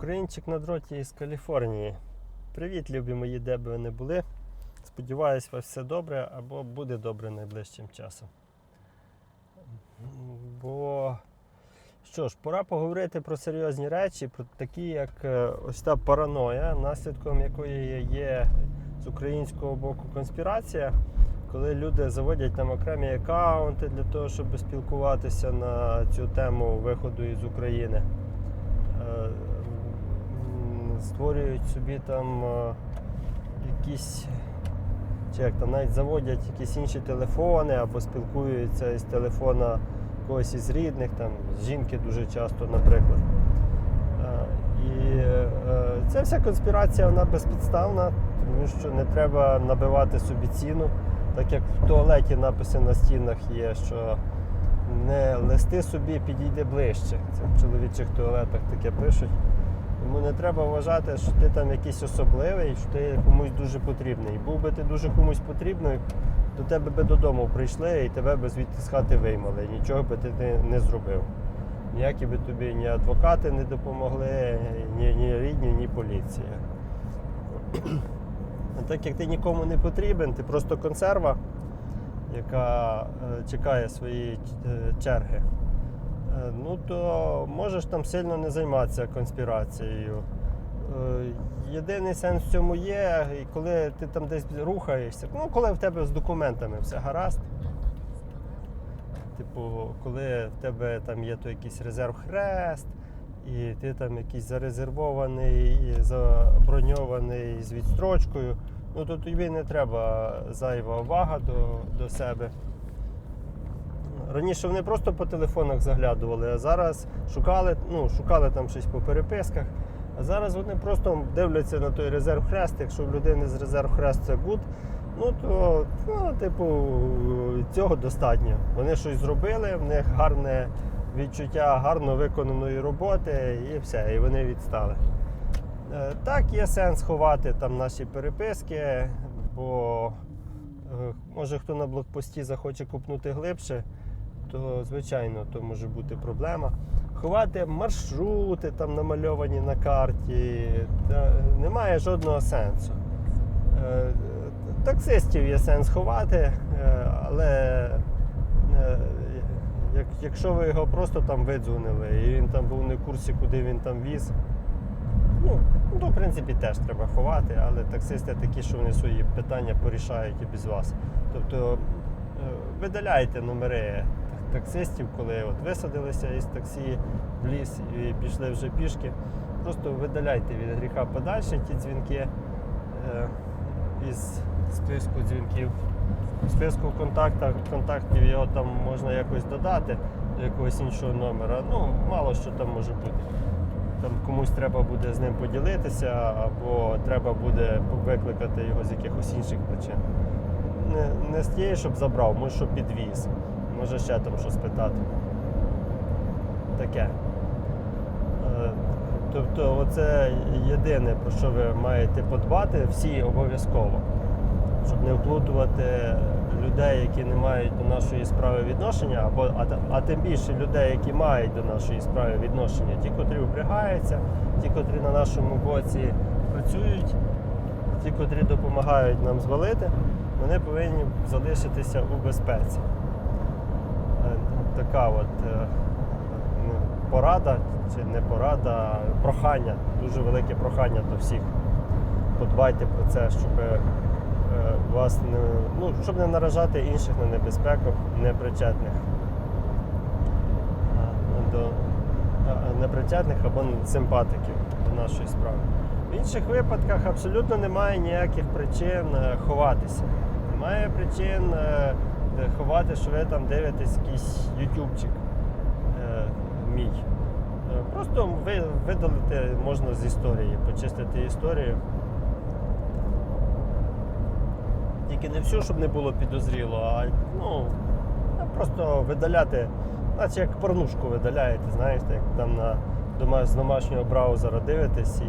Українчик на дроті із Каліфорнії. Привіт, любі мої, де би ви не були. Сподіваюсь, вас все добре або буде добре найближчим часом. Бо що ж, пора поговорити про серйозні речі, про такі, як е, ось та параноя, наслідком якої є з українського боку конспірація, коли люди заводять там окремі аккаунти для того, щоб спілкуватися на цю тему виходу із України. Створюють собі там е, якісь, чи як там навіть заводять якісь інші телефони або спілкуються із телефона когось із рідних, там, з жінки дуже часто, наприклад. Е, І е, ця вся конспірація вона безпідставна, тому що не треба набивати собі ціну, так як в туалеті написи на стінах є, що не листи собі, підійде ближче. Це в чоловічих туалетах таке пишуть. Тому не треба вважати, що ти там якийсь особливий, що ти комусь дуже потрібний. Був би ти дуже комусь потрібний, до тебе би додому прийшли і тебе би звідти з хати виймали. Нічого би ти не, не зробив. Ніякі би тобі ні адвокати не допомогли, ні, ні рідні, ні поліція. А так як ти нікому не потрібен, ти просто консерва, яка е, чекає своєї е, черги. Е, Ну то можеш там сильно не займатися конспірацією. Е, Єдиний сенс в цьому є, і коли ти там десь рухаєшся, ну коли в тебе з документами все гаразд. Типу, коли в тебе там є то якийсь резерв хрест, і ти там якийсь зарезервований, заброньований з відстрочкою, ну то тобі не треба зайва увага до, до себе. Раніше вони просто по телефонах заглядували, а зараз шукали, ну, шукали там щось по переписках. А зараз вони просто дивляться на той резерв хрест. Якщо в людини з резерв хрест це гуд, ну то ну, типу, цього достатньо. Вони щось зробили, в них гарне відчуття гарно виконаної роботи і все, і вони відстали. Е, Так, є сенс ховати там наші переписки, бо е, може хто на блокпості захоче купнути глибше, то звичайно то може бути проблема. Ховати маршрути там намальовані на карті, та немає жодного сенсу. Е, Таксистів є сенс ховати, е, але е, як, якщо ви його просто там видзвонили і він там був не в курсі, куди він там віз, ну, то в принципі теж треба ховати, але таксисти такі, що вони свої питання порішають і без вас. Тобто видаляйте номери таксистів, коли от висадилися із таксі в ліс і пішли вже пішки. Просто видаляйте від гріха подальше ті дзвінки е, із списку дзвінків. В списку контактах, контактів його там можна якось додати до якогось іншого номера. Ну, мало що там може бути. Там комусь треба буде з ним поділитися, або треба буде викликати його з якихось інших причин. Не, не з тієї, щоб забрав, може, щоб підвіз. Може ще там щось питати. Таке. Е, Тобто, оце єдине, про що ви маєте подбати, всі обов'язково, щоб не вплутувати людей, які не мають до нашої справи відношення, або а, а тим більше людей, які мають до нашої справи відношення, ті, котрі впрягаються, ті, котрі на нашому боці працюють, ті, котрі допомагають нам звалити, вони повинні залишитися у безпеці. Така от е, ну, порада, чи не порада, прохання, дуже велике прохання до всіх. Подбайте про це, щоб е, вас не, ну, щоб не наражати інших на небезпеку непричетних. До, непричетних або симпатиків до нашої справи. В інших випадках абсолютно немає ніяких причин е, ховатися. Немає причин ховати, що ви там дивитесь якийсь ютубчик е, мій. Е, Просто ви, видалити можна з історії, почистити історію. Тільки не всю, щоб не було підозріло, а ну, просто видаляти, наче як порнушку видаляєте, знаєте, як там на з домашнього браузера дивитесь, і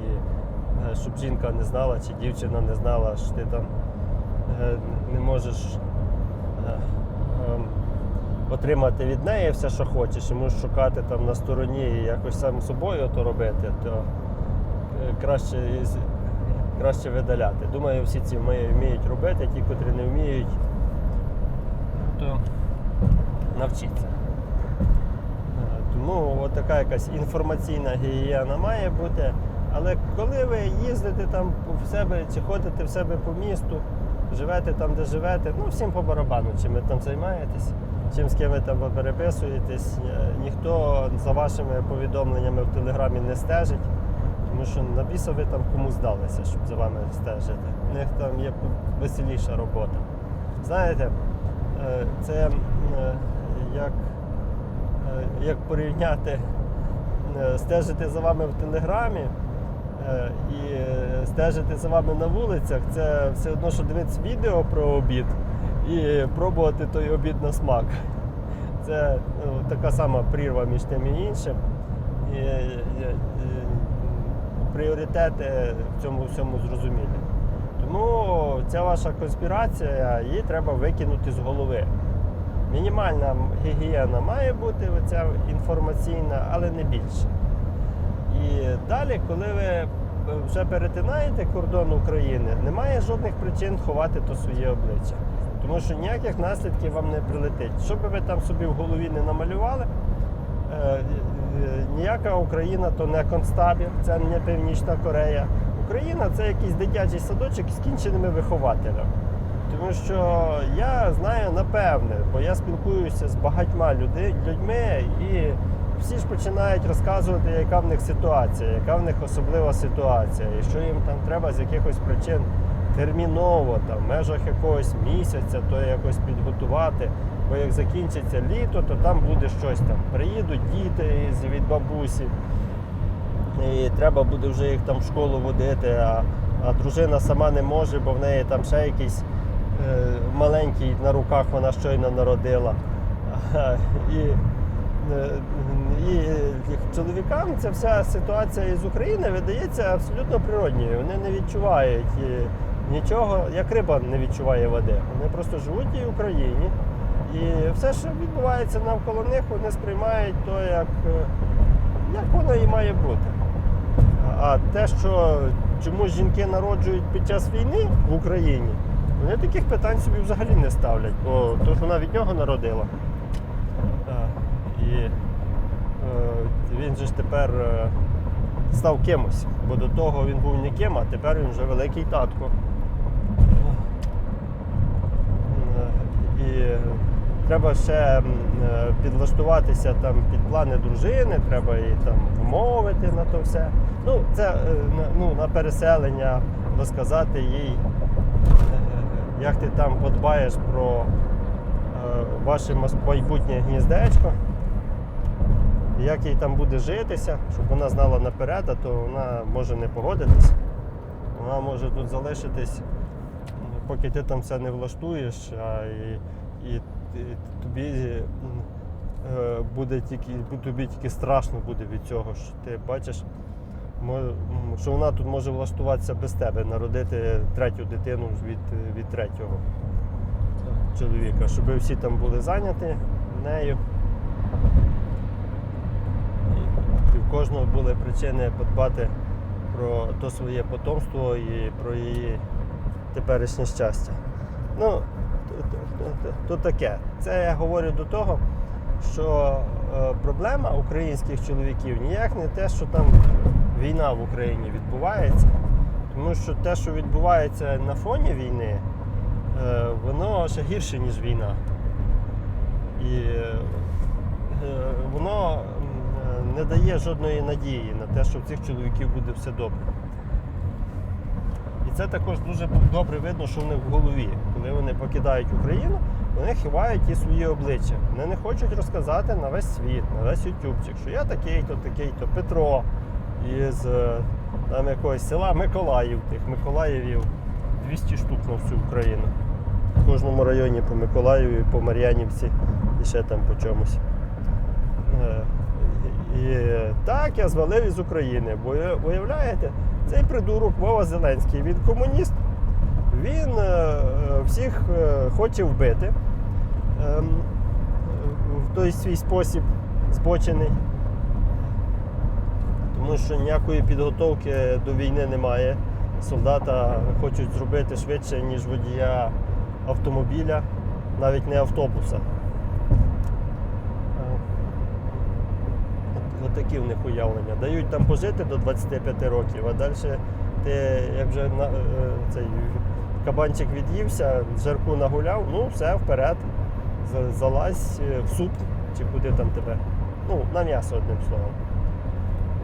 е, щоб жінка не знала, чи дівчина не знала, що ти там е, не можеш отримати від неї все, що хочеш, і можеш шукати там на стороні і якось сам собою то робити, то краще, краще видаляти. Думаю, всі ці вмі- вміють робити, ті, котрі не вміють, то навчіться. Е, Тому от така якась інформаційна гігієна має бути. Але коли ви їздите там в себе чи ходите в себе по місту, живете там, де живете, ну всім по барабану, чим ви там займаєтесь, чим з ким ви там переписуєтесь, Е, ніхто за вашими повідомленнями в телеграмі не стежить, тому що на біса ви там комусь здалися, щоб за вами стежити. У них там є веселіша робота. Знаєте, е, це е, як, як порівняти стежити за вами в телеграмі і е, стежити за вами на вулицях, це все одно, що дивитися відео про обід і пробувати той обід на смак. Це ну, така сама прірва між тим і іншим. І, е, е, пріоритети в цьому всьому зрозумілі. Тому ця ваша конспірація, її треба викинути з голови. Мінімальна гігієна має бути, оця інформаційна, але не більше. І далі, коли ви вже перетинаєте кордон України, немає жодних причин ховати то своє обличчя. Тому що ніяких наслідків вам не прилетить. Що би ви там собі в голові не намалювали, е, е, ніяка Україна то не концтабір, це не Північна Корея. Україна це якийсь дитячий садочок з кінченими вихователями. Тому що я знаю напевне, бо я спілкуюся з багатьма людьми, і всі ж починають розказувати, яка в них ситуація, яка в них особлива ситуація, і що їм там треба з якихось причин терміново, там, в межах якогось місяця, то якось підготувати. Бо як закінчиться літо, то там буде щось там. Приїдуть діти від бабусі, і треба буде вже їх там в школу водити, а, а дружина сама не може, бо в неї там ще якийсь е, маленький на руках вона щойно народила. І, і е, чоловікам ця вся ситуація із України видається абсолютно природньою. Вони не відчувають е, нічого, як риба не відчуває води. Вони просто живуть в Україні. І все, що відбувається навколо них, вони сприймають то, як, е, як воно і має бути. А те, що чому жінки народжують під час війни в Україні, вони таких питань собі взагалі не ставлять, бо то ж вона від нього народила. І е, він же ж тепер е, став кимось, бо до того він був ніким, а тепер він вже великий татко. Е, І треба ще е, підлаштуватися там під плани дружини, треба її там вмовити на то все. Ну, це е, ну, на переселення розказати їй, е, як ти там подбаєш про е, ваше майбутнє гніздечко, як їй там буде житися, щоб вона знала наперед, а то вона може не погодитись. Вона може тут залишитись, поки ти там все не влаштуєш, а і, і, і тобі е, буде тільки, тобі тільки страшно буде від цього, що ти бачиш, що вона тут може влаштуватися без тебе, народити третю дитину від, від третього чоловіка, щоб всі там були зайняті нею. І, і в кожного були причини подбати про то своє потомство і про її теперішнє щастя. Ну, то, таке. Це я говорю до того, що е, проблема українських чоловіків ніяк не те, що там війна в Україні відбувається. Тому що те, що відбувається на фоні війни, е, воно ще гірше, ніж війна. І е, воно не дає жодної надії на те, що в цих чоловіків буде все добре. І це також дуже добре видно, що в них в голові. Коли вони покидають Україну, вони ховають ті свої обличчя. Вони не хочуть розказати на весь світ, на весь ютубчик, що я такий-то, такий-то Петро із е, там якогось села Миколаїв, тих Миколаївів 200 штук на всю Україну. В кожному районі по Миколаєві, по Мар'янівці і ще там по чомусь. Е, І так я звалив із України, бо виявляєте, цей придурок Вова Зеленський, він комуніст, він е, е, всіх е, хоче вбити ем, в той свій спосіб збочений. Тому що ніякої підготовки до війни немає. Солдата хочуть зробити швидше, ніж водія автомобіля, навіть не автобуса. Отакі в них уявлення. Дають там пожити до 25 років, а далі ти, як вже на, е, цей кабанчик від'ївся, жирку нагуляв, ну все, вперед. Залазь е, в суп чи куди там тебе. Ну, на м'ясо одним словом.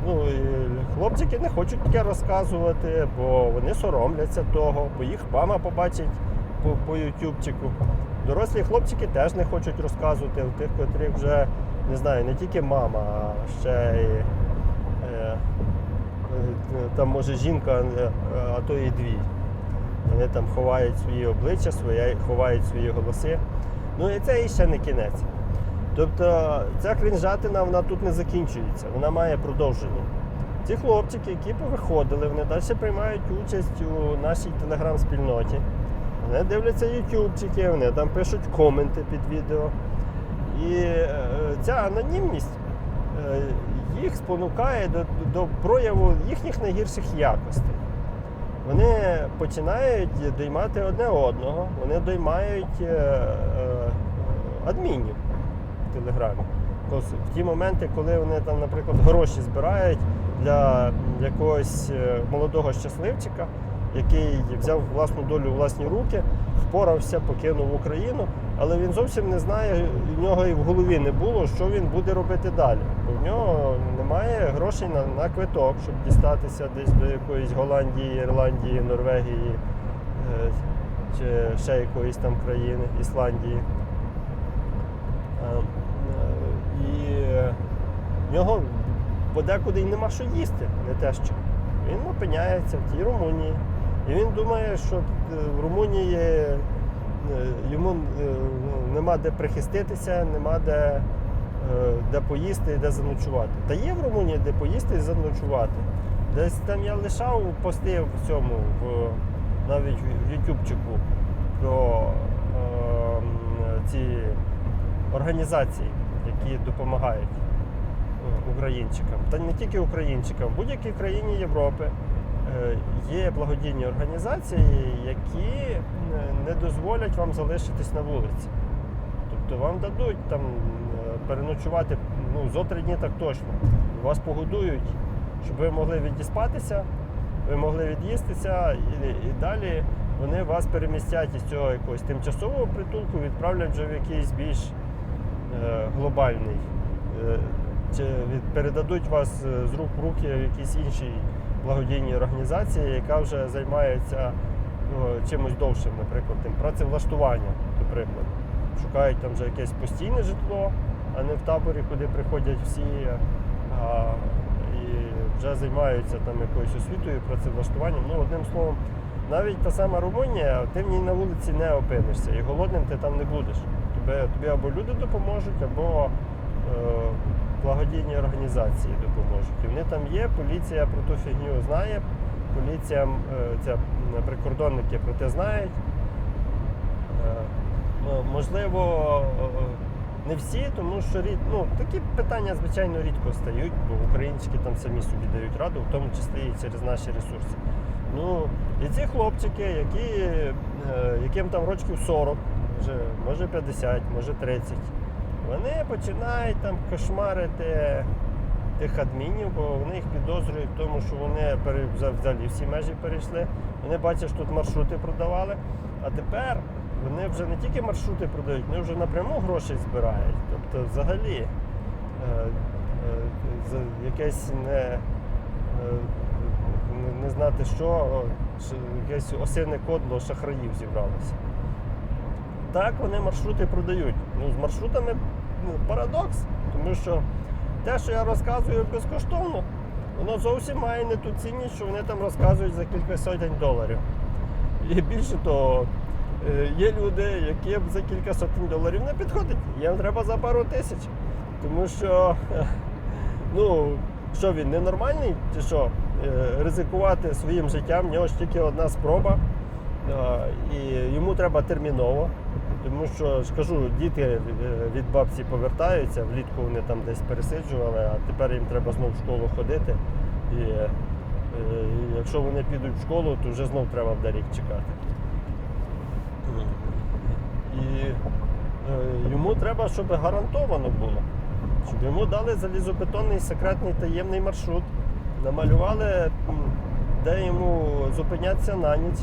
Ну, і хлопчики не хочуть таке розказувати, бо вони соромляться того, бо їх мама побачить по, по ютубчику. Дорослі хлопчики теж не хочуть розказувати тих, котрих вже, не знаю, не тільки мама, а ще й е, е, там може жінка, е, а то і дві. Вони там ховають свої обличчя, свої, ховають свої голоси. Ну і це і ще не кінець. Тобто ця крінжатина вона тут не закінчується, вона має продовження. Ці хлопчики, які повиходили, вони далі приймають участь у нашій телеграм-спільноті. Вони дивляться ютубчики, вони там пишуть коменти під відео. І е, ця анонімність е, їх спонукає до, до прояву їхніх найгірших якостей. Вони починають доймати одне одного, вони доймають е, е, адмінів в Телеграмі. В ті моменти, коли вони там, наприклад, гроші збирають для якогось е, молодого щасливчика, який взяв власну долю у власні руки, впорався, покинув Україну, але він зовсім не знає, в нього і в голові не було, що він буде робити далі. Бо в нього немає грошей на, на квиток, щоб дістатися десь до якоїсь Голландії, Ірландії, Норвегії е, чи ще якоїсь там країни, Ісландії. Е, І е, в нього подекуди й нема що їсти, не те що. Він опиняється в тій Румунії. І він думає, що в Румунії йому е, ну, нема де прихиститися, нема де, е, де поїсти і де заночувати. Та є в Румунії де поїсти і заночувати. Десь там я лишав пости в цьому, в, навіть в Ютубчику про е, ці організації, які допомагають е, українчикам. Та не тільки українчикам, в будь-якій країні Європи е, є благодійні організації, які е, не дозволять вам залишитись на вулиці. Тобто вам дадуть там е, переночувати ну, зо три дні так точно. Вас погодують, щоб ви могли відіспатися, ви могли від'їстися і, і далі вони вас перемістять із цього якогось тимчасового притулку, відправлять вже в якийсь більш е, глобальний. Е, чи від, передадуть вас е, з рук в руки в якійсь іншій благодійній організації, яка вже займається ну, чимось довшим, наприклад, тим працевлаштуванням, наприклад. Шукають там вже якесь постійне житло, а не в таборі, куди приходять всі. А, і вже займаються там якоюсь освітою, працевлаштуванням. Ну, одним словом, навіть та сама Румунія, ти в ній на вулиці не опинишся, і голодним ти там не будеш. Тобі, тобі або люди допоможуть, або е, благодійні організації допоможуть. І вони там є, поліція про ту фігню знає, поліція, е, ця, прикордонники про те знають. Е, Можливо, е, не всі, тому що рід, ну, такі питання, звичайно, рідко стають, бо українчики там самі собі дають раду, в тому числі і через наші ресурси. Ну, і ці хлопчики, які, яким там років 40, може, може 50, може 30, вони починають там кошмарити тих адмінів, бо вони їх підозрюють в тому, що вони взагалі всі межі перейшли. Вони бачать, що тут маршрути продавали. А тепер вони вже не тільки маршрути продають, вони вже напряму гроші збирають. Тобто взагалі е, е, якесь е, не, не знати що, якесь осине кодло шахраїв зібралося. Так вони маршрути продають. Ну, з маршрутами ну, парадокс, тому що те, що я розказую безкоштовно, воно зовсім має не ту цінність, що вони там розказують за кілька сотень доларів. І більше того, е, є люди, які за кілька сотень доларів не підходять. Їм треба за пару тисяч. Тому що, ну, що він ненормальний, чи що, Е, ризикувати своїм життям, в нього ж тільки одна спроба. Е, І йому треба терміново. Тому що ж кажу, діти е, від бабці повертаються, влітку вони там десь пересиджували, а тепер їм треба знову в школу ходити. І е, якщо вони підуть в школу, то вже знов треба буде рік чекати. І е, йому треба, щоб гарантовано було. Щоб йому дали залізобетонний секретний таємний маршрут, намалювали, де йому зупинятися на ніч,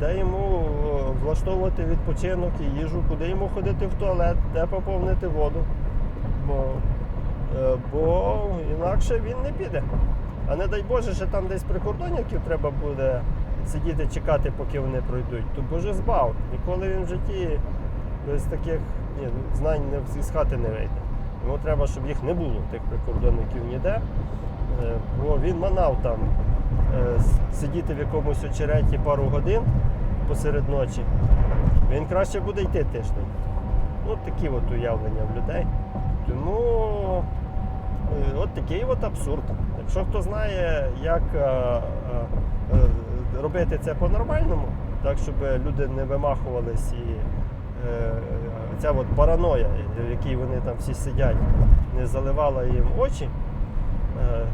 де йому е, влаштовувати відпочинок і їжу, куди йому ходити в туалет, де поповнити воду. Бо, е, бо інакше він не піде. А не дай Боже, що там десь прикордонників треба буде сидіти, чекати, поки вони пройдуть. То Боже збав. Ніколи він в житті без таких ні, знань не, з хати не вийде. Йому треба, щоб їх не було, тих прикордонників ніде. Е, Бо він манав там сидіти в якомусь очереті пару годин посеред ночі. Він краще буде йти тиждень. Ну, такі от уявлення в людей. Тому е, от такий от абсурд. Якщо хто знає, як е, е, е, робити це по-нормальному, так щоб люди не вимахувались і е, ця от параноя, в якій вони там всі сидять, не заливала їм очі, е,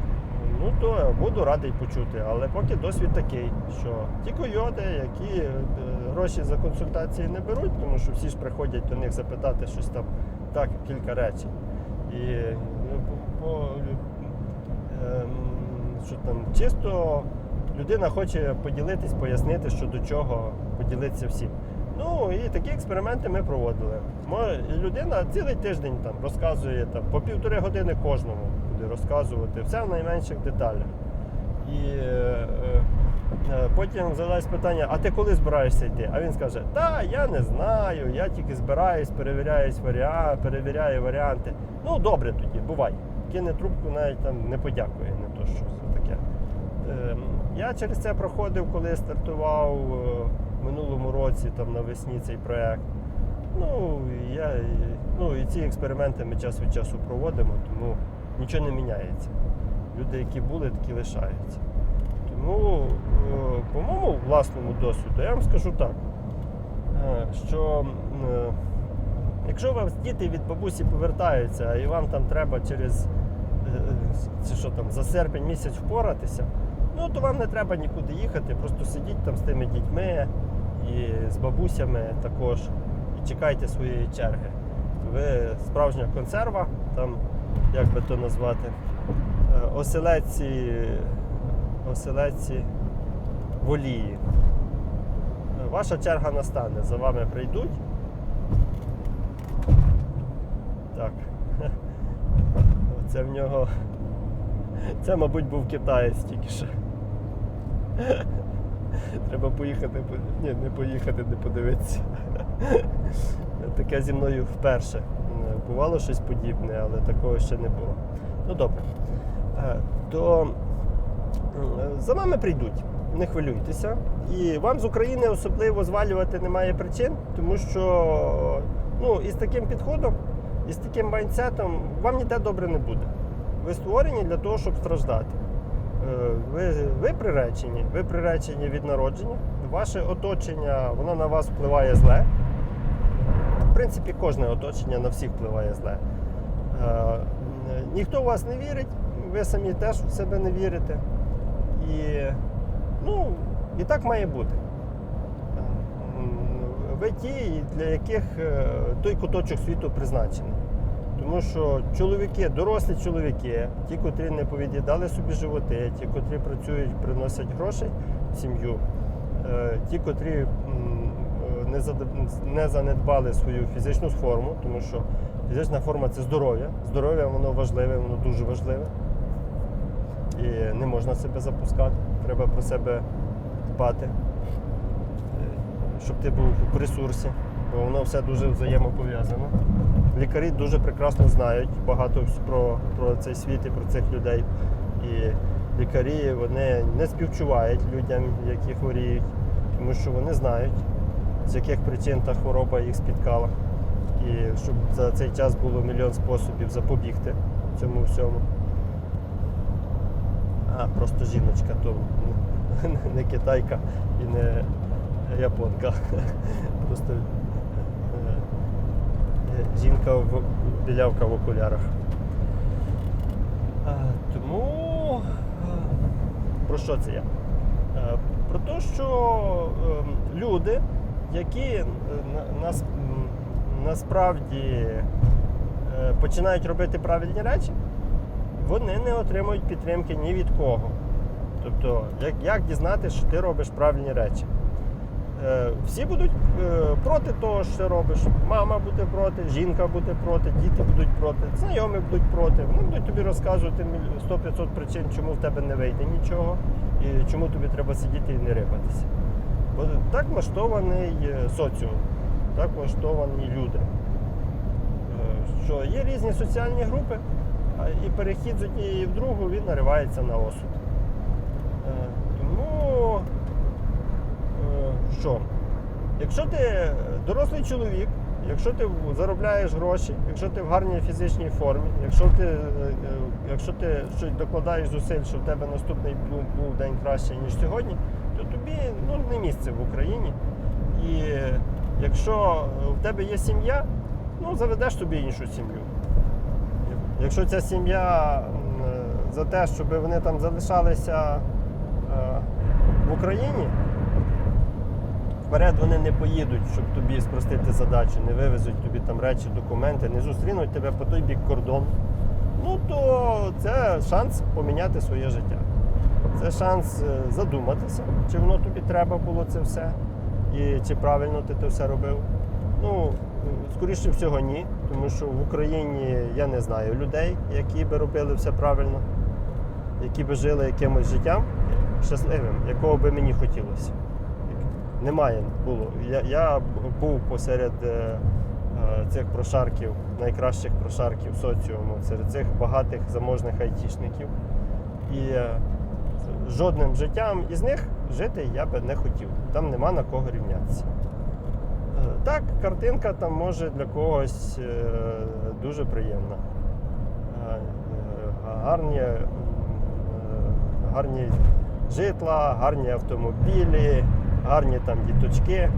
ну то буду радий почути. Але поки досвід такий, що ті койоти, які е, гроші за консультації не беруть, тому що всі ж приходять до них запитати щось там так, кілька речей. І е, по, ем, що там, чисто людина хоче поділитись, пояснити, що до чого, поділитися всім. Ну і такі експерименти ми проводили. Людина цілий тиждень там розказує там, по півтори години кожному буде розказувати, все в найменших деталях. І е, е, е, потім задалось питання, а ти коли збираєшся йти? А він скаже, та я не знаю, я тільки збираюсь, перевіряюсь варіа... перевіряю варіанти. Ну добре тоді, бувай. Кине трубку, навіть там не подякує, не то що таке. Ем, Я через це проходив, коли стартував е, в минулому році там навесні цей проект. Ну, я, ну і ці експерименти ми час від часу проводимо, тому нічого не міняється. Люди, які були, такі лишаються. Тому, е, по моєму власному досвіду, я вам скажу так, е, що е, якщо у вас діти від бабусі повертаються, і вам там треба через що там, за серпень місяць впоратися, ну то вам не треба нікуди їхати, просто сидіть там з тими дітьми і з бабусями також і чекайте своєї черги. Ви справжня консерва, там, як би то назвати, е, оселедці, оселедці волії. Ваша черга настане, за вами прийдуть. Так. Це в нього. Це, мабуть, був китаєць тільки що. Треба поїхати, ні, не поїхати, не подивитися. Таке зі мною вперше. Бувало щось подібне, але такого ще не було. Ну добре. Е, То е, за вами прийдуть, не хвилюйтеся. І вам з України особливо звалювати немає причин, тому що ну, із таким підходом, із таким майнсетом вам ніде добре не буде. Ви створені для того, щоб страждати. Е, Ви, ви приречені, ви приречені від народження. Ваше оточення, воно на вас впливає зле. Принципі, кожне оточення на всіх впливає зле. Е, Ніхто в вас не вірить, ви самі теж в себе не вірите. І, ну, і так має бути. Е, Ви ті, для яких е, той куточок світу призначений. Тому що чоловіки, дорослі чоловіки, ті, котрі не повід'їдали собі животи, ті, котрі працюють, приносять гроші в сім'ю, ті, котрі не, занедбали свою фізичну форму, тому що фізична форма це здоров'я. Здоров'я воно важливе, воно дуже важливе. І не можна себе запускати. Треба про себе дбати, е, щоб ти був в ресурсі, бо воно все дуже взаємопов'язано. Лікарі дуже прекрасно знають багато про, про цей світ і про цих людей. І лікарі вони не співчувають людям, які хворіють, тому що вони знають, з яких причин та хвороба їх спіткала. І щоб за цей час було мільйон способів запобігти цьому всьому. А, просто жіночка, то не китайка і не японка. Просто е, е, жінка в білявка в окулярах. Тому е, Про що це я? Про те, що ем, люди, які е, нас, насправді е, починають робити правильні речі, вони не отримують підтримки ні від кого. Тобто, як, як дізнатися, що ти робиш правильні речі? Е, Всі будуть проти того, що робиш. Мама буде проти, жінка буде проти, діти будуть проти, знайомі будуть проти. Вони будуть тобі розказувати міль- 100-500 причин, чому в тебе не вийде нічого і чому тобі треба сидіти і не рипатися. Бо так влаштований е, соціум, так влаштовані люди. Е, Що є різні соціальні групи, і перехід з однієї в другу він наривається на осуд. Е, Тому що? Якщо ти дорослий чоловік, якщо ти заробляєш гроші, якщо ти в гарній фізичній формі, якщо ти, якщо ти щось докладаєш зусиль, що в тебе наступний був, день краще, ніж сьогодні, тобі ну, не місце в Україні. І якщо в тебе є сім'я, ну заведеш собі іншу сім'ю. Якщо ця сім'я за те, щоб вони там залишалися е, в Україні, вперед вони не поїдуть, щоб тобі спростити задачу, не вивезуть тобі там речі, документи, не зустрінуть тебе по той бік кордону. Ну то це шанс поміняти своє життя. Це шанс е, задуматися, чи воно тобі треба було це все, і чи правильно ти це все робив. Ну, скоріше всього, ні, тому що в Україні я не знаю людей, які би робили все правильно, які би жили якимось життям щасливим, якого би мені хотілося. Немає було. Я, я був посеред е, е, цих прошарків, найкращих прошарків соціуму, серед цих багатих заможних айтішників. І е, жодним життям із них жити я би не хотів. Там нема на кого рівнятися. Е, Так, картинка там може для когось е, дуже приємна. Е, Гарні, гарні житла, гарні автомобілі, гарні там діточки.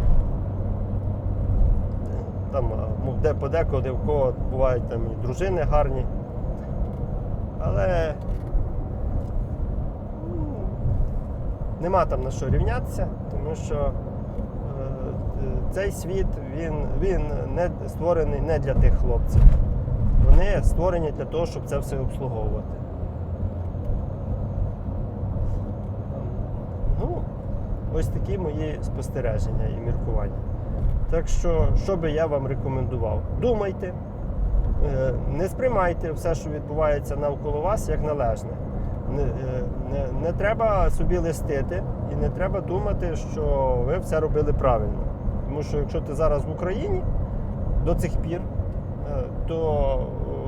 Там ну, де подекуди в кого бувають там і дружини гарні. Але нема там на що рівнятися, тому що е, цей світ він, він не створений не для тих хлопців. Вони створені для того, щоб це все обслуговувати. Ну, ось такі мої спостереження і міркування. Так що, що би я вам рекомендував? Думайте, е, не сприймайте все, що відбувається навколо вас, як належне. Не, е, не, не треба собі листити і не треба думати, що ви все робили правильно. Тому що якщо ти зараз в Україні до цих пір, е, то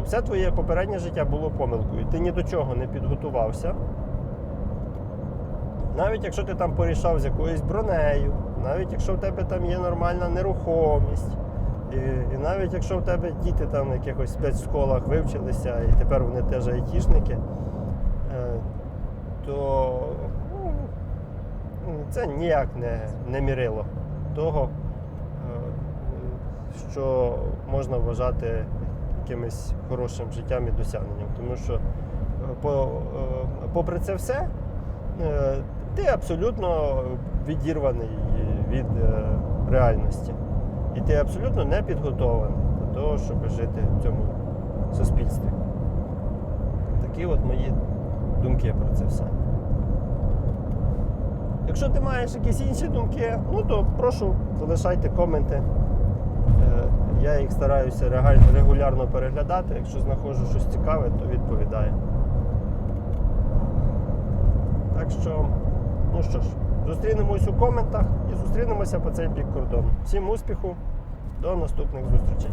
все твоє попереднє життя було помилкою. Ти ні до чого не підготувався. Навіть якщо ти там порішав з якоюсь бронею, навіть якщо в тебе там є нормальна нерухомість, і, і навіть якщо в тебе діти там в якихось спецшколах вивчилися і тепер вони теж айтішники, то ну, це ніяк не, не мірило того, е, що можна вважати якимось хорошим життям і досягненням. Тому що е, по, е, попри це все, е, ти абсолютно відірваний від е, реальності. І ти абсолютно не підготований до того, щоб жити в цьому суспільстві. Такі от мої думки про це все. Якщо ти маєш якісь інші думки, ну то прошу залишайте коменти. Е, Я їх стараюся регулярно переглядати. Якщо знаходжу щось цікаве, то відповідаю. Так що, ну що ж, зустрінемось у коментах і зустрінемося по цей бік кордону. Всім успіху, до наступних зустрічей.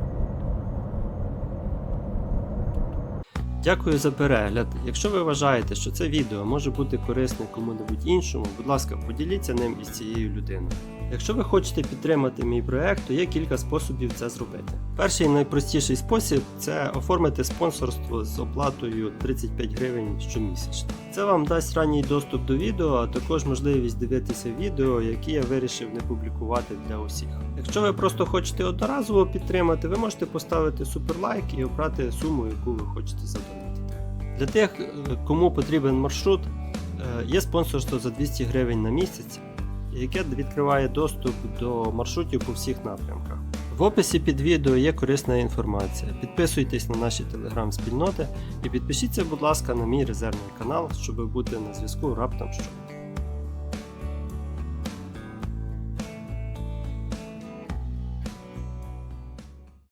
Дякую за перегляд. Якщо ви вважаєте, що це відео може бути корисне кому-небудь іншому, будь ласка, поділіться ним із цією людиною. Якщо ви хочете підтримати мій проект, то є кілька способів це зробити. Перший найпростіший спосіб це оформити спонсорство з оплатою 35 гривень щомісячно. Це вам дасть ранній доступ до відео, а також можливість дивитися відео, які я вирішив не публікувати для усіх. Якщо ви просто хочете одноразово підтримати, ви можете поставити суперлайк і обрати суму, яку ви хочете задонатити. Для тих, е, кому потрібен маршрут, Е, Є спонсорство за 200 гривень на місяць, яке відкриває доступ до маршрутів по всіх напрямках. В описі під відео є корисна інформація. Підписуйтесь на наші телеграм-спільноти і підпишіться, будь ласка, на мій резервний канал, щоб бути на зв'язку раптом що.